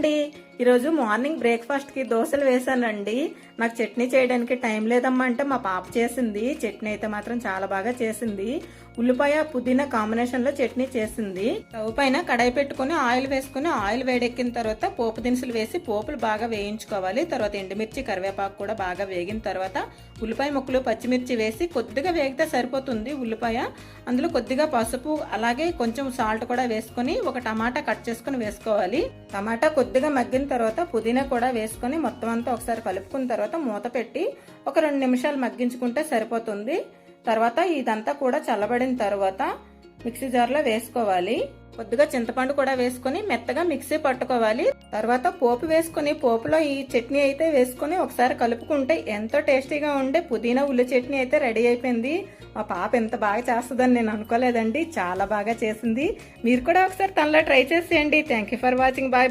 Monday. ఈరోజు morning బ్రేక్ఫాస్ట్కి దోశలు వేసానండి నాకు చట్నీ చేయడానికి టైం లేదమ్మా అంటే మా పాప చేసింది. చట్నీ అయితే మాత్రం చాలా బాగా చేసింది. ఉల్లిపాయ పుదీనా కాంబినేషన్లో చట్నీ చేసింది. స్టవ్ పైన కడాయి పెట్టుకుని ఆయిల్ వేసుకుని ఆయిల్ వేడెక్కిన తర్వాత పోపు దినుసులు వేసి పోపులు బాగా వేయించుకోవాలి. తర్వాత ఎండుమిర్చి కరివేపాకు కూడా బాగా వేగిన తర్వాత ఉల్లిపాయ ముక్కలు పచ్చిమిర్చి వేసి కొద్దిగా వేగితే సరిపోతుంది ఉల్లిపాయ. అందులో కొద్దిగా పసుపు అలాగే కొంచెం సాల్ట్ కూడా వేసుకొని ఒక టమాటా కట్ చేసుకుని వేసుకోవాలి. టమాటా కొద్దిగా మగ్గిన తర్వాత పుదీనా కూడా వేసుకొని మొత్తం అంతా ఒకసారి కలుపుకున్న తర్వాత మూత పెట్టి ఒక రెండు నిమిషాలు మగ్గించుకుంటే సరిపోతుంది. తర్వాత ఇదంతా కూడా చల్లబడిన తర్వాత మిక్సీ జార్లో వేసుకోవాలి. కొద్దిగా చింతపండు కూడా వేసుకొని మెత్తగా మిక్సీ పట్టుకోవాలి. తర్వాత పోపు వేసుకొని పోపులో ఈ చట్నీ అయితే వేసుకొని ఒకసారి కలుపుకుంటే ఎంతో టేస్టీగా ఉండే పుదీనా ఉల్లి చట్నీ అయితే రెడీ అయిపోయింది. మా పాప ఎంత బాగా చేస్తుందని నేను అనుకోలేదండి. చాలా బాగా చేసింది. మీరు కూడా ఒకసారి తనలో ట్రై చేసేయండి. Thank you for watching bye